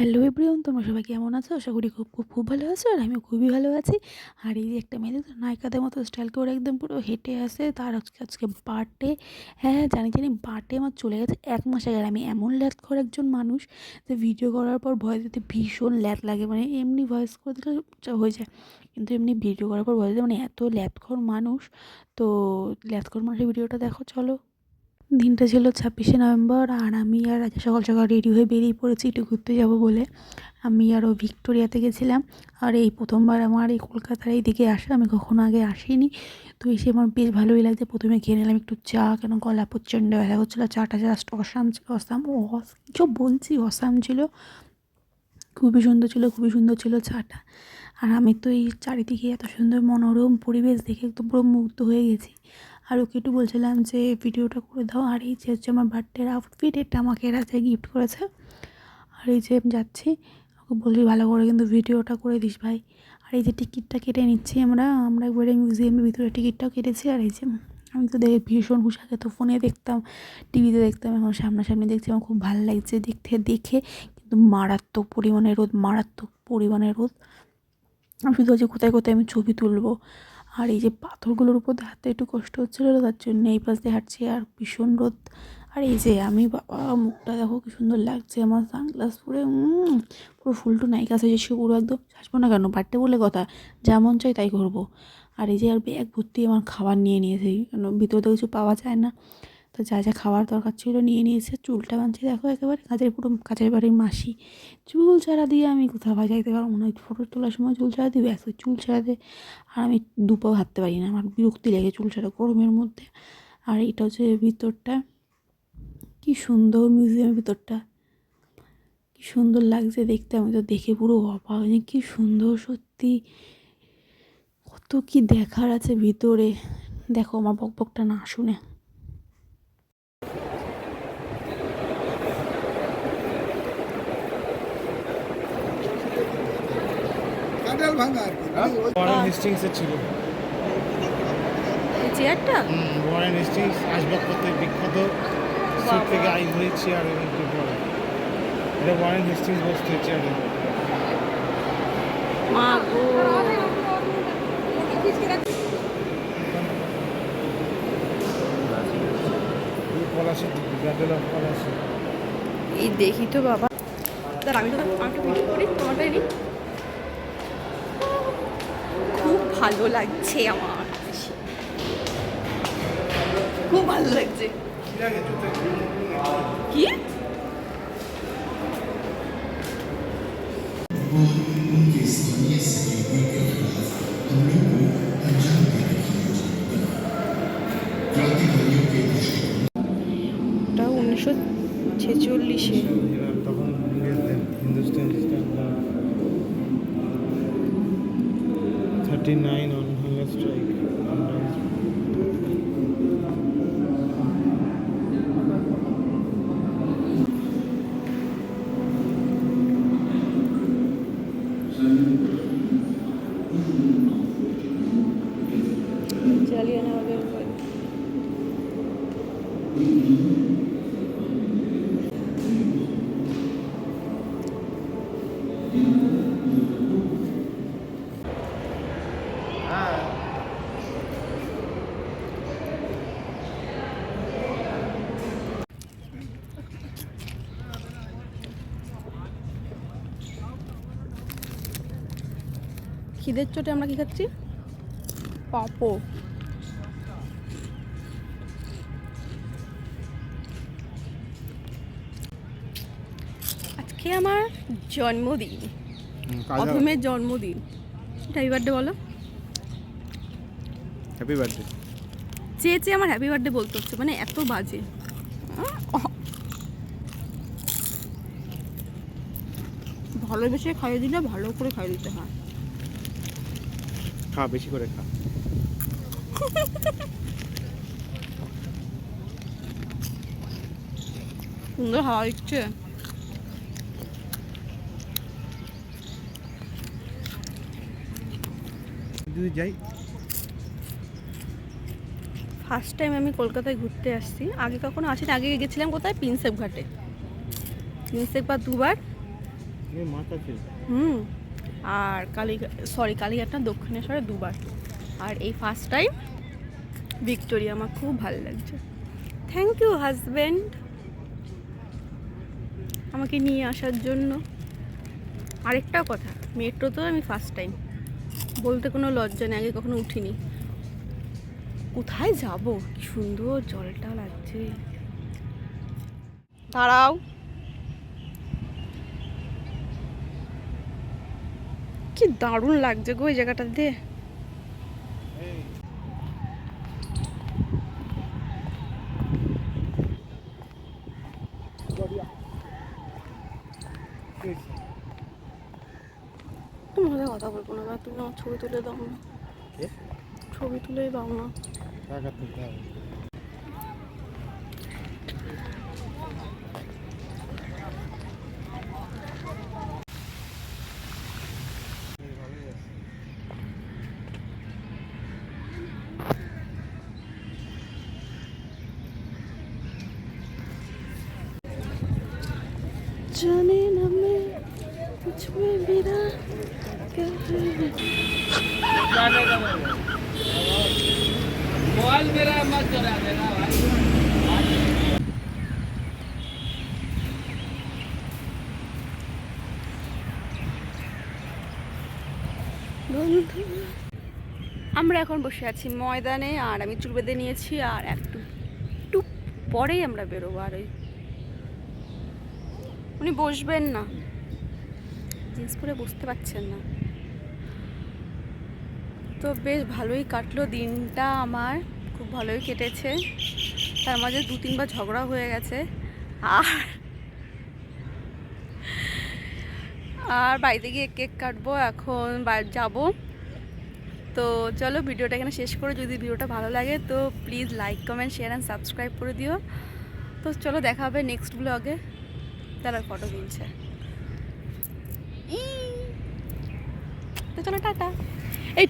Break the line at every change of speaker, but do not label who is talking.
Hello everyone, তোমরা সবাই কেমন আছো? আশা করি খুব খুব খুব ভালো আছো, আর আমিও খুবই ভালো আছি। আর এই যে একটা মেয়ে দেখছ নায়িকাদের মতো স্টাইল করে একদম পুরো হেঁটে আসে, তার আজকে আজকে বার্থডে হ্যাঁ হ্যাঁ জানি জানি বার্থডে আমার চলে গেছে এক মাস আগে আমি এমন ল্যাথ করা একজন মানুষ যে ভিডিও করার পর ভয়েস দিতে ভীষণ ল্যাথ লাগে। মানে এমনি ভয়েস করে দিলে হয়ে যায়, কিন্তু এমনি ভিডিও করার পর ভয়েস দিতে মানে এত ল্যাথখর মানুষ। তো ল্যাথখর মানুষের ভিডিওটা দেখো, চলো। দিনটা ছিল ছাব্বিশে নভেম্বর আর আমি আর সকাল সকাল রেডি হয়ে বেরিয়ে পড়েছি একটু ঘুরতে যাব বলে। আমি আরও ভিক্টোরিয়াতে গেছিলাম আর এই প্রথমবার আমার এই কলকাতার এই দিকে আসা, আমি কখনো আগে আসিনি। তো এসে আমার বেশ ভালোই লাগছে। প্রথমে খেয়ে নিলাম একটু চা, কেন গলা প্রচণ্ড ব্যথা করছিল। চাটা জাস্ট অসাম অসাম কিছু বলছি, অসাম ছিল। খুবই সুন্দর ছিল, খুবই সুন্দর ছিল চাটা। আর আমি তো এই চারিদিকে এত সুন্দর মনোরম পরিবেশ দেখে একদম পুরো মুগ্ধ হয়ে গেছি। আর ওকে একটু বলছিলাম যে, ভিডিওটা করে দাও। আর এই যে, হচ্ছে আমার বার্থডের আউটফিট এটা আমাকে এরা যে গিফট করেছে। আর এই যে যাচ্ছি। ওকে বলছি, ভালো করে কিন্তু ভিডিওটা করে দিস ভাই। আর এই যে, টিকিটটা কেটে নিচ্ছি আমরা। আমরা একবারে মিউজিয়ামের ভিতরে টিকিটটাও কেটেছি। আর এই যে, আমি তো দেখে ভীষণ আগে তো ফোনে দেখতাম টিভিতে দেখতাম, এখন সামনাসামনি দেখছি, আমার খুব ভালো লাগছে দেখতে, দেখে। কিন্তু মারাত্মক পরিমাণে রোদ, মারাত্মক পরিমাণে রোদ। আমি শুধু হচ্ছে কোথায় কোথায় আমি ছবি তুলবো? আর এই যে পাথরগুলোর উপর দিয়ে হাঁটতে একটু কষ্ট হচ্ছিল তার জন্য এই পাশ দিয়ে হাঁটছি আর ভীষণ রোদ। আর এই যে আমি বাবা, মুখটা দেখো কি সুন্দর লাগছে, আমার সানগ্লাস পরে পুরো ফুলটু নায়িকা সে পুরো একদম আসব না কেন, বাড়তে বলে কথা যেমন চাই তাই করব। আর এই যে আর ব্যাগ ভর্তি আমার খাবার নিয়ে নিয়েছি, কেন ভিতরে তো কিছু পাওয়া যায় না। তো যা যা খাবার দরকার ছিল নিয়ে নিয়েছে। চুলটা বাঁধছি, দেখো একেবারে কাজের পুরো কাজের বাড়ির মাসি। চুল ছাড়া দিয়ে আমি কোথাও ভাই যাইতে পারব না। ফটো তোলার সময় চুল ছাড়া দিই ব্যাস চুল ছাড়াতে আর আমি দুপাও হাঁটতে পারি না, আমার বিরক্তি লাগে চুল ছাড়া গরমের মধ্যে। আর এটা হচ্ছে ভিতরটা। কি সুন্দর মিউজিয়ামের ভিতরটা। কি সুন্দর লাগছে দেখতে, আমি তো দেখে পুরো অবাক কি সুন্দর সত্যি। কত কি দেখার আছে ভিতরে। দেখো আমার বকবকটা না শুনে।
কাঁঠাল ভাঙা আর কি।
ওয়ারেন হেস্টিংসের ছিল।
চেয়ারটা?
ওয়ারেন হেস্টিংস আসবাবপত্রে বিখ্যাত। সিট থেকে আইভরি চেয়ার এবং পরে এটা ওয়ারেন হেস্টিংস বসতে চেয়ারে
মা গো। এই দেখি তো বাবা। তার আমি তো আমাকে ভিডিও করি তোমারটাই নিই খুব ভালো লাগছে আমার। খুব ভালো লাগছে। কি? উনিশশো ছেচল্লিশে।
তখন Hindustan thirty nine on hunger strike
জালিয়ানওয়ালাবাগের খিদের চোটে আমরা কি খাচ্ছি? পাপো আজকে আমার জন্মদিন। অধমের জন্মদিন। হ্যাপি বার্থডে বলো।
হ্যাপি বার্থডে
চেয়ে চেয়ে আমার হ্যাপি বার্থডে বলতে হচ্ছে মানে এত বাজে! ভালোবেসে খাইয়ে দিলে ভালো করে খাইয়ে দিতে হয়।
খা বেশি করে খা।
সুন্দর হাওয়া দিচ্ছে।
যদি যাই।
ফার্স্ট টাইম আমি কলকাতায় ঘুরতে আসছি। আগে কখনো আসিনি আগে গেছিলাম কোথায়? প্রিন্সেপ ঘাটে। প্রিন্সেপ বা দুবার।
হুম। আর কালী সরি কালীঘাট না দক্ষিণেশ্বরে দুবার। আর এই ফার্স্ট টাইম ভিক্টোরিয়া আমার খুব ভালো লাগছে। থ্যাংক ইউ হাজব্যান্ড আমাকে নিয়ে আসার জন্য। আরেকটা কথা মেট্রোতেও আমি ফার্স্ট টাইম বলতে কোনো লজ্জা নেই, আগে কখনো উঠিনি। কোথায় যাব? কি সুন্দর জলটা লাগছে। দাঁড়াও। কি দারুণ লাগছে গো এই জায়গাটাতে তোমার সাথে কথা বলব না? তুমি আমার ছবি তুলে দাও না। ছবি তুলে দাও না।
টাকা তুলতে হবে
जाने न मैं कुछ में बिना कहे বন্ধু আমরা এখন বসে আছি ময়দানে আর আমি চুল বেঁধে নিয়েছি আর একটু একটু পরেই আমরা বেরোবো আর ওই উনি বসবেন না। জিন্স পরে বসতে পারছেন না। তো বেশ ভালোই কাটলো দিনটা আমার, খুব ভালোই কেটেছে। তার মাঝে দু তিনবার ঝগড়া হয়ে গেছে। আর আর বাড়িতে গিয়ে কেক কাটবো, এখন যাব। তো চলো ভিডিওটা এখানে শেষ করে, যদি ভিডিওটা ভালো লাগে তো please like comment share and subscribe করে দিও। তো চলো দেখা হবে নেক্সট ব্লগে তারা ফটো তুলছে। তো চলো টাটা এই